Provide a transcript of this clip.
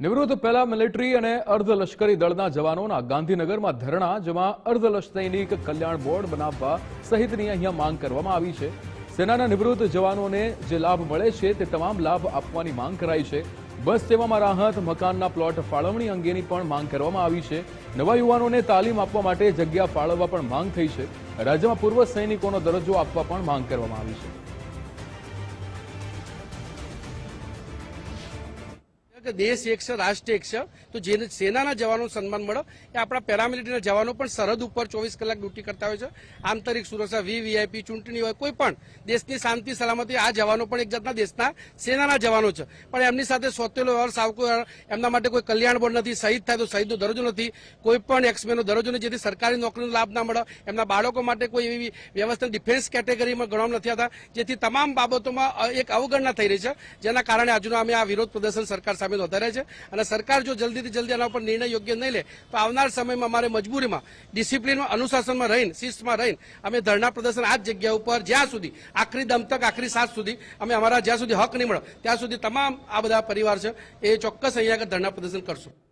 નિવૃત્ત પહેલા મિલિટરી અને અર્ધલશ્કરી દળના જવાનોના ગાંધીનગરમાં ધરણા, જેમાં અર્ધસૈનિક કલ્યાણ બોર્ડ બનાવવા સહિતની અહીંયા માંગ કરવામાં આવી છે. સેનાના નિવૃત્ત જવાનોને જે લાભ મળે છે તે તમામ લાભ આપવાની માંગ કરાઈ છે. બસ સેવામાં રાહત, મકાનના પ્લોટ ફાળવણી અંગેની પણ માંગ કરવામાં આવી છે. નવા યુવાનોને તાલીમ આપવા માટે જગ્યા ફાળવવા પણ માંગ થઈ છે. રાજ્યમાં પૂર્વ સૈનિકોનો દરજ્જો આપવા પણ માંગ કરવામાં આવી છે. કે દેશ એક છે, રાષ્ટ્ર એક છે, તો જે સેનાના જવાનો સન્માન મળે, એ આપણા પેરામિલિટરીના જવાનો પણ સરહદ ઉપર ચોવીસ કલાક ડ્યુટી કરતા હોય છે. આંતરિક સુરક્ષા વીવીઆઈપી ચૂંટણી હોય, કોઈ પણ દેશની શાંતિ, સલામતી, આ જવાનો પણ એક જાતના દેશના સેનાના જવાનો છે. પણ એમની સાથે સોતેલો વ્યવહાર, સાવકો એમના માટે કોઈ કલ્યાણ બોર્ડ નથી, શહીદ થાય તો શહીદનો દરજ્જો નથી, કોઈ પણ એક્સમેનનો દરજ્જો નથી, જેથી સરકારી નોકરીનો લાભ ના મળે, એમના બાળકો માટે કોઈ એવી વ્યવસ્થા ડિફેન્સ કેટેગરીમાં ગણવામાં નથી આવતા, જેથી તમામ બાબતોમાં એક અવગણના થઈ રહી છે. જેના કારણે આજનો અમે આ વિરોધ પ્રદર્શન સરકાર સામે વધારે છે અને સરકાર જો જલ્દીથી જલ્દી આના ઉપર નિર્ણય યોગ્ય નહીં લે, તો આવનાર સમયમાં અમારે મજબૂરીમાં, ડિસિપ્લિનમાં, અનુશાસનમાં રહીને, શિસ્તમાં રહીને, અમે ધરણા પ્રદર્શન આ જ જગ્યા ઉપર, જ્યાં સુધી, આખરી દમ તક આખરી સાત સુધી, અમે અમારા જ્યાં સુધી હક નહીં મળે, ત્યાં સુધી તમામ આ બધા પરિવાર છે એ ચોક્કસ અહીંયા આગળ ધરણા પ્રદર્શન કરશું.